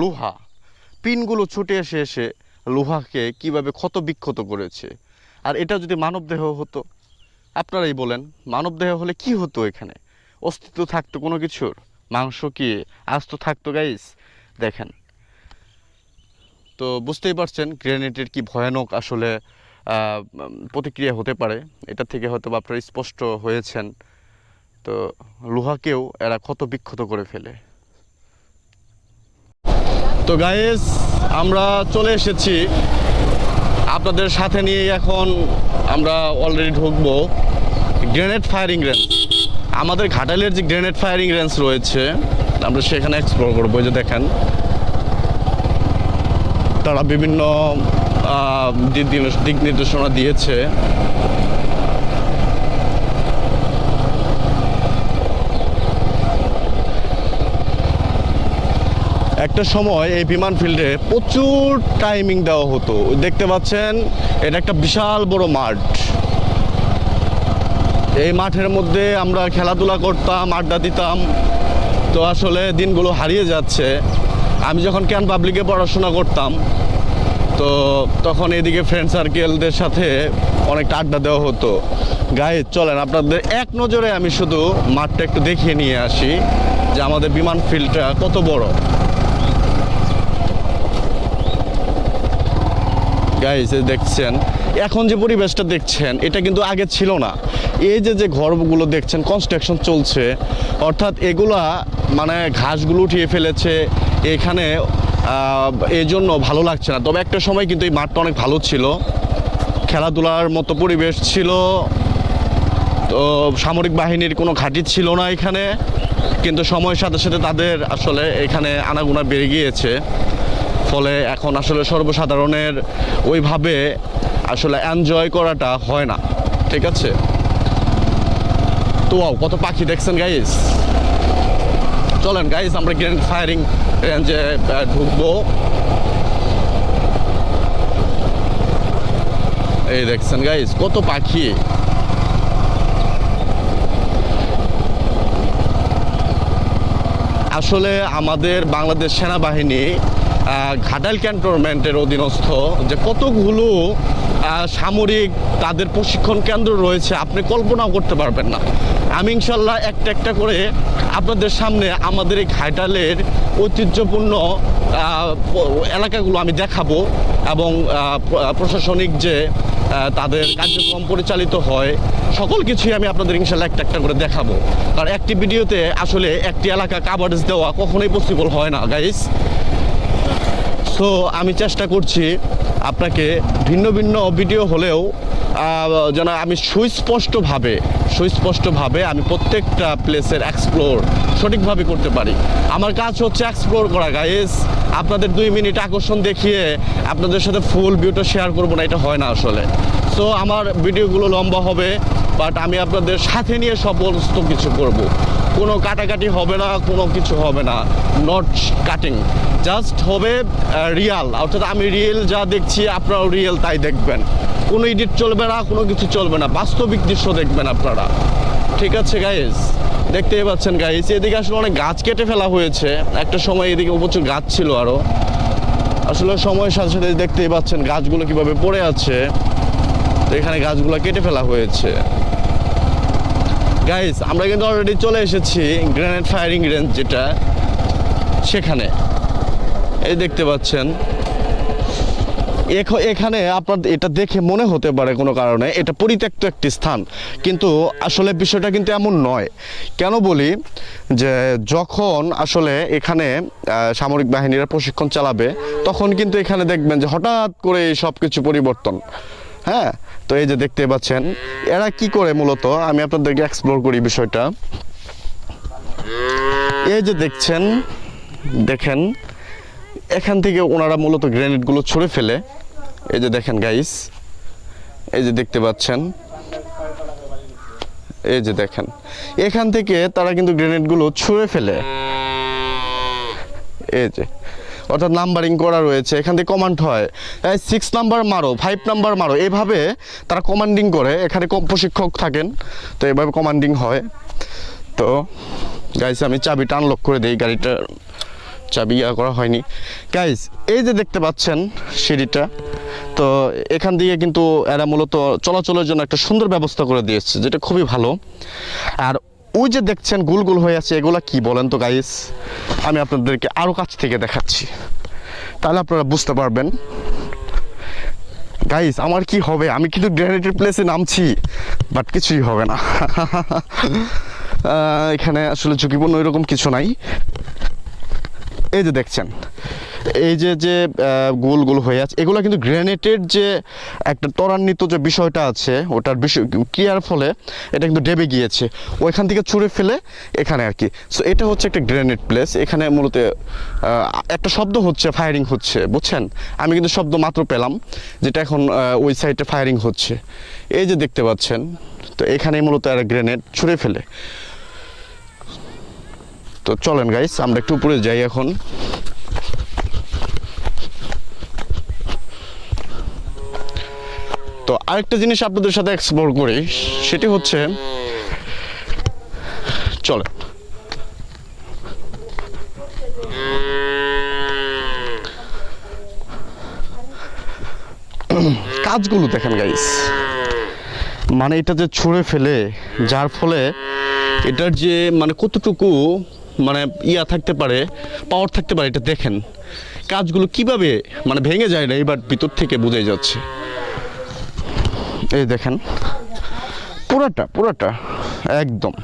লোহা। পিনগুলো ছুটে এসে এসে লোহাকে কীভাবে ক্ষত বিক্ষত করেছে। আর এটা যদি মানবদেহ হতো, আপনারাই বলেন, মানবদেহ হলে কি হতো এখানে? অস্তিত্ব থাকতো কোনো কিছুর? মাংস কি আস্ত থাকতো গাইস দেখেন। তো বুঝতেই পারছেন, গ্রেনেডের কি ভয়ানক আসলে প্রতিক্রিয়া হতে পারে। এটা থেকে হয়তো আপনারা স্পষ্ট হয়েছেন। তো লোহাকেও এরা ক্ষত বিক্ষত করে ফেলে। তো গাইস আমরা চলে এসেছি। আপনাদের সাথে নিয়ে এখন আমরা অলরেডি ঢুকবো গ্রেনেড ফায়ারিং রেঞ্জ আমাদের ঘাটালের যে গ্রেনেড ফায়ারিং রেঞ্জ রয়েছে, আমরা সেখানে এক্সপ্লোর করব যে দেখেন। তারা বিভিন্ন দিক নির্দেশনা দিয়েছে। একটা সময় এই বিমান ফিল্ডে প্রচুর টাইমিং দেওয়া হতো। দেখতে পাচ্ছেন, এটা একটা বিশাল বড় মাঠ। এই মাঠের মধ্যে আমরা খেলাধুলা করতাম, আড্ডা দিতাম। তো আসলে দিনগুলো হারিয়ে যাচ্ছে। আমি যখন ক্যান পাবলিকে পড়াশোনা করতাম, তো তখন এদিকে ফ্রেন্ড সার্কেলদের সাথে অনেকটা আড্ডা দেওয়া হতো। গায়ে চলেন, আপনাদের এক নজরে আমি শুধু মাঠটা একটু দেখিয়ে নিয়ে আসি যে আমাদের বিমান ফিল্ডটা কত বড়। গাইস দেখছেন, এখন যে পরিবেশটা দেখছেন, এটা কিন্তু আগে ছিল না। এই যে যে ঘরগুলো দেখছেন কনস্ট্রাকশন চলছে, অর্থাৎ এগুলা মানে ঘাসগুলো উঠিয়ে ফেলেছে, এখানে এই জন্য ভালো লাগছে না। তবে একটা সময় কিন্তু এই মাঠটা অনেক ভালো ছিল। খেলাধুলার মতো পরিবেশ ছিল। তো সামরিক বাহিনীর কোনো ঘাঁটি ছিল না এখানে। কিন্তু সময়ের সাথে সাথে তাদের আসলে এখানে আনাগোনা বেড়ে গিয়েছে। ফলে এখন আসলে সর্বসাধারণের ওইভাবে আসলে এনজয় করাটা হয় না। ঠিক আছে? তো কত পাখি দেখছেন গাইস চলেন গাইস আমরা গ্রেনেড ফায়ারিং রেঞ্জে ঢুকবো। এই দেখছেন গাইস কত পাখি? আসলে আমাদের বাংলাদেশ সেনাবাহিনী ঘাটাল ক্যান্টনমেন্টের অধীনস্থ যে কতগুলো সামরিক তাদের প্রশিক্ষণ কেন্দ্র রয়েছে, আপনি কল্পনাও করতে পারবেন না। আমি ইনশাল্লাহ একটা একটা করে আপনাদের সামনে আমাদের এই ঘাটালের ঐতিহ্যপূর্ণ এলাকাগুলো আমি দেখাবো এবং প্রশাসনিক যে তাদের কার্যক্রম পরিচালিত হয়, সকল কিছুই আমি আপনাদের ইনশাল্লাহ একটা একটা করে দেখাবো। কারণ একটি ভিডিওতে আসলে একটি এলাকা কাভারেজ দেওয়া কখনোই পসিবল হয় না গাইস সো আমি চেষ্টা করছি আপনাকে ভিন্ন ভিন্ন ভিডিও হলেও যেন আমি সুস্পষ্টভাবে সুস্পষ্টভাবে আমি প্রত্যেকটা প্লেসের এক্সপ্লোর সঠিকভাবে করতে পারি। আমার কাজ হচ্ছে এক্সপ্লোর করা গাইস আপনাদের দুই মিনিট আকর্ষণ দেখিয়ে আপনাদের সাথে ফুল ভিউটা শেয়ার করব না, এটা হয় না আসলে। সো আমার ভিডিওগুলো লম্বা হবে বাট আমি আপনাদের সাথে নিয়ে সমস্ত কিছু করব। কোনো কাটাকাটি হবে না, কোনো কিছু হবে না। নট কাটিং জাস্ট হবে রিয়াল অর্থাৎ আমি রিয়েল যা দেখছি, আপনারাও রিয়েল তাই দেখবেন। কোনো এডিট চলবে না, কোনো কিছু চলবে না। বাস্তবিক দৃশ্য দেখবেন আপনারা। ঠিক আছে গাইজ দেখতেই পাচ্ছেন গাইজ এদিকে আসলে অনেক গাছ কেটে ফেলা হয়েছে। একটা সময় এদিকে প্রচুর গাছ ছিল আরও আসলে সময়ের সাথে সাথে দেখতেই পাচ্ছেন গাছগুলো কীভাবে পড়ে আছে। তো এখানে গাছগুলো কেটে ফেলা হয়েছে। গাইস আমরা কিন্তু অলরেডি চলে এসেছি গ্রেনেড ফায়ারিং রেঞ্জ যেটা সেখানে। এই দেখতে পাচ্ছেন। এখ- এখানে আপনার এটা দেখে মনে হতে পারে কোনো কারণে এটা পরিত্যক্ত একটি স্থান। কিন্তু আসলে বিষয়টা কিন্তু এমন নয়। কেন বলি? যে যখন আসলে এখানে সামরিক বাহিনীরা প্রশিক্ষণ চালাবে, তখন কিন্তু এখানে দেখবেন যে হঠাৎ করে সব কিছু পরিবর্তন। হ্যাঁ তো এই যে দেখতে পাচ্ছেন, এরা কি করে মূলত? আমি আপনাদেরকে এক্সপ্লোর করি বিষয়টা। এই যে দেখছেন, দেখেন, এখান থেকে ওনারা মূলত গ্রেনেডগুলো ছুঁড়ে ফেলে। এই যে দেখেন গাইস এই যে দেখতে পাচ্ছেন, এই যে দেখেন, এখান থেকে তারা কিন্তু গ্রেনেডগুলো ছুঁড়ে ফেলে। এই যে অর্থাৎ নাম্বারিং করা রয়েছে, এখান থেকে কমান্ড হয়। সিক্স নাম্বার মারো ফাইভ নাম্বার মারো। এভাবে তারা কমান্ডিং করে, এখানে কম প্রশিক্ষক থাকেন, তো এভাবে কমান্ডিং হয়। তো গাইস আমি চাবিটা আনলক করে দিই গাড়িটার চাবি ইয়া করা হয়নি। গাইস এই যে দেখতে পাচ্ছেন সিঁড়িটা, তো এখান দিয়ে কিন্তু এরা মূলত চলাচলের জন্য একটা সুন্দর ব্যবস্থা করে দিয়েছে, যেটা খুবই ভালো। আর ওই যে দেখছেন গুল গুল হয়ে আছে, এগুলা কি বলেন তো গাইস আমি আপনাদেরকে আরও কাছ থেকে দেখাচ্ছি। তাহলে আপনারা বুঝতে পারবেন। গাইস আমার কি হবে? আমি কিন্তু গ্রেনেডের প্লেসে নামছি বাট কিছুই হবে না। এখানে আসলে ঝুঁকিপূর্ণ এরকম কিছু নাই। এই যে দেখছেন এই যে যে গোল গোল হয়ে আছে, এগুলো কিন্তু গ্রেনেটের যে একটা ত্বরান্বিত যে বিষয়টা আছে, ওটার বিষয় ক্রিয়ার ফলে, এটা কিন্তু ডেবে গিয়েছে। ওইখান থেকে ছুঁড়ে ফেলে এখানে আর কি। সো এটা হচ্ছে একটা গ্রেনেড প্লেস, এখানে মূলত একটা শব্দ হচ্ছে, ফায়ারিং হচ্ছে, বুঝছেন? আমি কিন্তু শব্দ মাত্র পেলাম, যেটা এখন ওই সাইডে ফায়ারিং হচ্ছে। এই যে দেখতে পাচ্ছেন, তো এখানেই মূলত একটা গ্রেনেড ছুঁড়ে ফেলে। তো চলেন গাইস আমরা একটু উপরে যাই এখন। তো আরেকটা জিনিস আপনাদের সাথে এক্সপ্লোর করি, সেটি হচ্ছে, চলেন। কাজগুলো দেখেন গাইস মানে এটা যে ছুঁড়ে ফেলে, যার ফলে এটার যে মানে কতটুকু মানে ইয়া থাকতে পারে পাওয়ার থাকতে পারে, এটা দেখেন। কাজগুলো কীভাবে মানে ভেঙে যায় না এবার ভিতর থেকে বোঝাই যাচ্ছে। এই দেখেন। পুরাটা পুরাটা, একদম।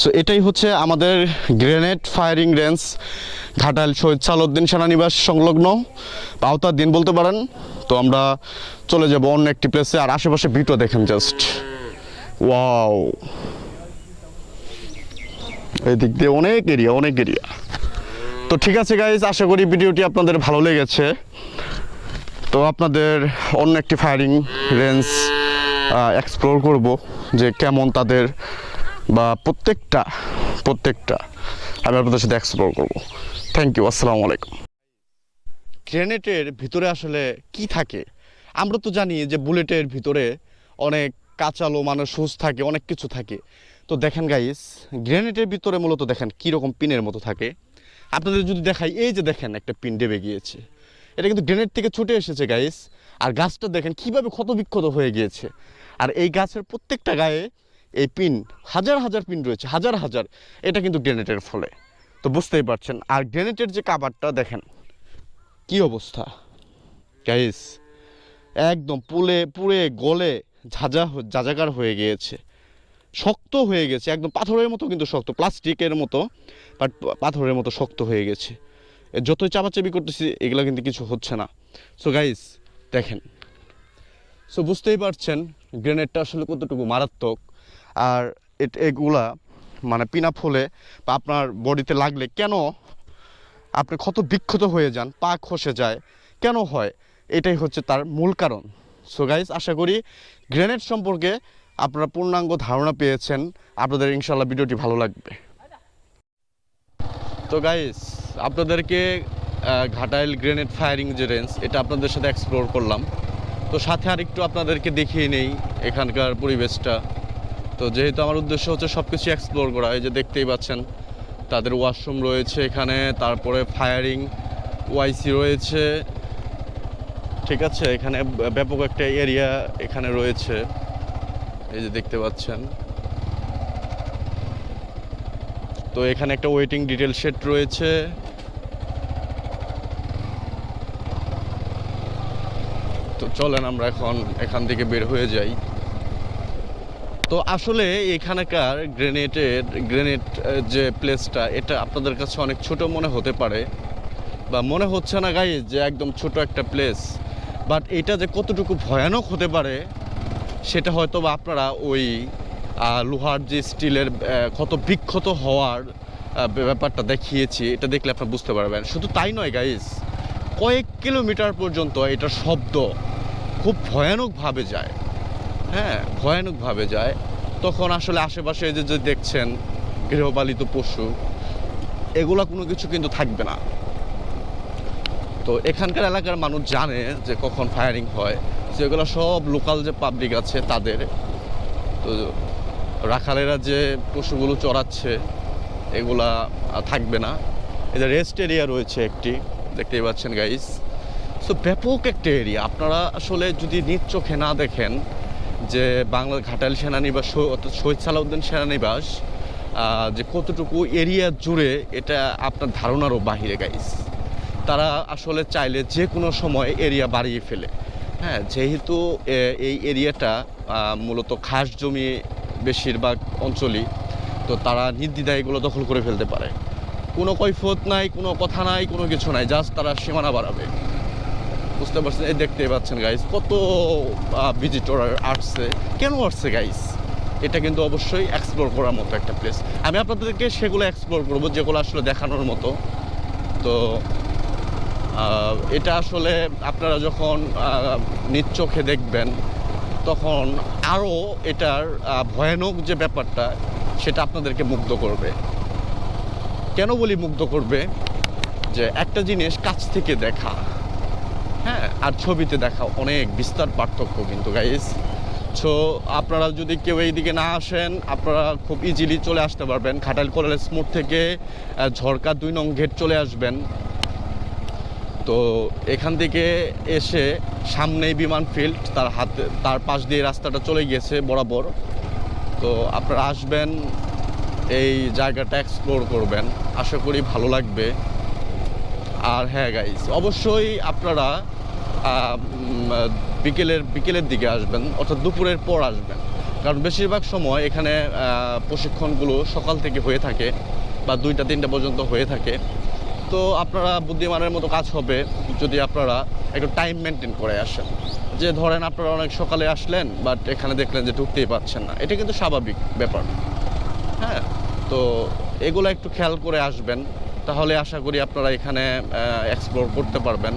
সো এটাই হচ্ছে আমাদের grenade firing range. Ghatal Shahid Salahuddin সেনানিবাস সংলগ্ন। আওতার দিন বলতে পারেন। তো আমরা চলে যাব অন্য একটি প্লেসে আর আশেপাশে ভিডিও দেখেন জাস্ট ওয়াও এই দিক দিয়ে অনেক এরিয়া অনেক এরিয়া তো ঠিক আছে গাইজ আশা করি ভিডিওটি আপনাদের ভালো লেগেছে। তো আপনাদের অন্য একটি ফায়ারিং রেঞ্জ এক্সপ্লোর করব যে কেমন তাদের বা প্রত্যেকটা প্রত্যেকটা আমি আপনাদের সাথে এক্সপ্লোর করব। থ্যাংক ইউ আসসালামু আলাইকুম। গ্রেনেটের ভিতরে আসলে কি থাকে? আমরা তো জানি যে বুলেটের ভিতরে অনেক কাঁচালো মানে সুচ থাকে, অনেক কিছু থাকে। তো দেখেন গাইস গ্রেনেটের ভিতরে মূলত দেখেন কীরকম পিনের মতো থাকে। আপনাদের যদি দেখাই, এই যে দেখেন একটা পিন ডেবে গিয়েছে। এটা কিন্তু গ্রেনেড থেকে ছুটে এসেছে গাইস আর গাছটা দেখেন কীভাবে ক্ষত বিক্ষত হয়ে গিয়েছে। আর এই গাছের প্রত্যেকটা গায়ে এই পিন, হাজার হাজার পিন রয়েছে, হাজার হাজার। এটা কিন্তু গ্রেনেটের ফলে। তো বুঝতেই পারছেন, আর গ্রেনেটের যে কাবারটা, দেখেন কি অবস্থা। গাইস একদম পুলে, পুড়ে গলে ঝাঁঝা যাজাকার হয়ে গিয়েছে। শক্ত হয়ে গেছে, একদম পাথরের মতো কিন্তু শক্ত, প্লাস্টিকের মতো বাট পাথরের মতো শক্ত হয়ে গেছে। যতই চাপাচাপি করতেছি, এগুলো কিন্তু কিছু হচ্ছে না। সো গাইস দেখেন। সো বুঝতেই পারছেন গ্রেনেডটা আসলে কতটুকু মারাত্মক, আর এগুলা মানে পিনা ফলে বা আপনার বডিতে লাগলে কেন আপনি ক্ষত বিক্ষত হয়ে যান, পা খসে যায়, কেন হয়, এটাই হচ্ছে তার মূল কারণ। সো গাইস আশা করি গ্রেনেড সম্পর্কে আপনারা পূর্ণাঙ্গ ধারণা পেয়েছেন। আপনাদের ইনশাল্লাহ ভিডিওটি ভালো লাগবে। তো গাইস আপনাদেরকে ঘাটাইল গ্রেনেড ফায়ারিং যে রেঞ্জ এটা আপনাদের সাথে এক্সপ্লোর করলাম। তো সাথে আর একটু আপনাদেরকে দেখিয়ে নেই এখানকার পরিবেশটা। তো যেহেতু আমার উদ্দেশ্য হচ্ছে সব কিছু এক্সপ্লোর করা, এই যে দেখতেই পাচ্ছেন, তাদের ওয়াশরুম রয়েছে এখানে, তারপরে ফায়ারিং ওয়াইসি রয়েছে। ঠিক আছে, এখানে ব্যাপক একটা এরিয়া এখানে রয়েছে। এই যে দেখতে পাচ্ছেন। তো এখানে একটা ওয়েটিং ডিটেল সেট রয়েছে। তো চলেন আমরা এখন এখান থেকে বের হয়ে যাই। তো আসলে এখানকার গ্রেনেডের গ্রেনেড যে প্লেসটা এটা আপনাদের কাছে অনেক ছোট মনে হতে পারে বা মনে হচ্ছে না গাই যে একদম ছোট একটা প্লেস বাট এটা যে কতটুকু ভয়ানক হতে পারে সেটা হয়তো বা আপনারা ওই লোহার যে স্টিলের ক্ষত বিক্ষত হওয়ার ব্যাপারটা দেখিয়েছি, এটা দেখলে আপনারা বুঝতে পারবেন। শুধু তাই নয় গাইজ কয়েক কিলোমিটার পর্যন্ত এটা শব্দ খুব ভয়ানকভাবে যায়। হ্যাঁ ভয়ানকভাবে যায়। তখন আসলে আশেপাশে যে যে দেখছেন গৃহপালিত পশু, এগুলা কোনো কিছু কিন্তু থাকবে না। তো এখানকার এলাকার মানুষ জানে যে কখন ফায়ারিং হয়। যেগুলো সব লোকাল যে পাবলিক আছে তাদের। তো রাখালেরা যে পশুগুলো চড়াচ্ছে, এগুলা থাকবে না। এদের রেস্ট এরিয়া রয়েছে একটি, দেখতেই পাচ্ছেন গাইস সো ব্যাপক একটা এরিয়া আপনারা আসলে যদি নিজ চোখে না দেখেন যে বাংলা ঘাটাল সেনানিবাস অর্থাৎ শহীদ সালাউদ্দিন সেনানিবাস যে কতটুকু এরিয়া জুড়ে এটা আপনার ধারণারও বাহিরে গাইস তারা আসলে চাইলে যে কোনো সময় এরিয়া বাড়িয়ে ফেলে। হ্যাঁ যেহেতু এই এরিয়াটা মূলত খাস জমি বেশিরভাগ অঞ্চলই, তো তারা নির্দ্বিধায় এগুলো দখল করে ফেলতে পারে। কোনো কৈফত নাই, কোনো কথা নাই, কোনো কিছু নাই, জাস্ট তারা সীমানা বাড়াবে। বুঝতে পারছেন? এই দেখতে পাচ্ছেন গাইস কত ভিজিটর আসছে। কেন আসছে গাইস এটা কিন্তু অবশ্যই এক্সপ্লোর করার মতো একটা প্লেস আমি আপনাদেরকে সেগুলো এক্সপ্লোর করব, যেগুলো আসলে দেখানোর মতো। তো এটা আসলে আপনারা যখন নিজ চোখে দেখবেন, তখন আরও এটার ভয়ানক যে ব্যাপারটা, সেটা আপনাদেরকে মুগ্ধ করবে। কেন বলি মুগ্ধ করবে? যে একটা জিনিস কাছ থেকে দেখা হ্যাঁ আর ছবিতে দেখা অনেক বিস্তার পার্থক্য কিন্তু গাইস সো আপনারা যদি কেউ এইদিকে না আসেন, আপনারা খুব ইজিলি চলে আসতে পারবেন। খাটাইল কলেজ মোড় থেকে ঝরকা দুই নং গেট চলে আসবেন। তো এখান থেকে এসে সামনেই বিমান ফিল্ড তার হাতে, তার পাশ দিয়ে রাস্তাটা চলে গিয়েছে বরাবর। তো আপনারা আসবেন, এই জায়গাটা এক্সপ্লোর করবেন। আশা করি ভালো লাগবে। আর হ্যাঁ গাইজ অবশ্যই আপনারা বিকেলের বিকেলের দিকে আসবেন, অর্থাৎ দুপুরের পর আসবেন। কারণ বেশিরভাগ সময় এখানে প্রশিক্ষণগুলো সকাল থেকে হয়ে থাকে বা দুইটা, তিনটা পর্যন্ত হয়ে থাকে। তো আপনারা বুদ্ধিমানের মতো কাজ হবে যদি আপনারা একটু টাইম মেনটেন করে আসেন। যে ধরেন আপনারা অনেক সকালে আসলেন বাট এখানে দেখলেন যে ঢুকতেই পারছেন না। এটা কিন্তু স্বাভাবিক ব্যাপার। হ্যাঁ তো এগুলো একটু খেয়াল করে আসবেন। তাহলে আশা করি আপনারা এখানে এক্সপ্লোর করতে পারবেন।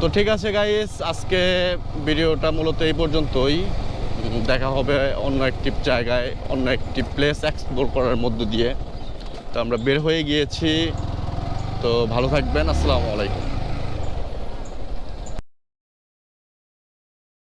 তো ঠিক আছে গাইস আজকে ভিডিওটা মূলত এই পর্যন্তই। দেখা হবে অন্য একটি জায়গায়, অন্য একটি প্লেস এক্সপ্লোর করার মধ্য দিয়ে। তো আমরা বের হয়ে গিয়েছি। তো ভালো থাকবেন আসসালামু আলাইকুম।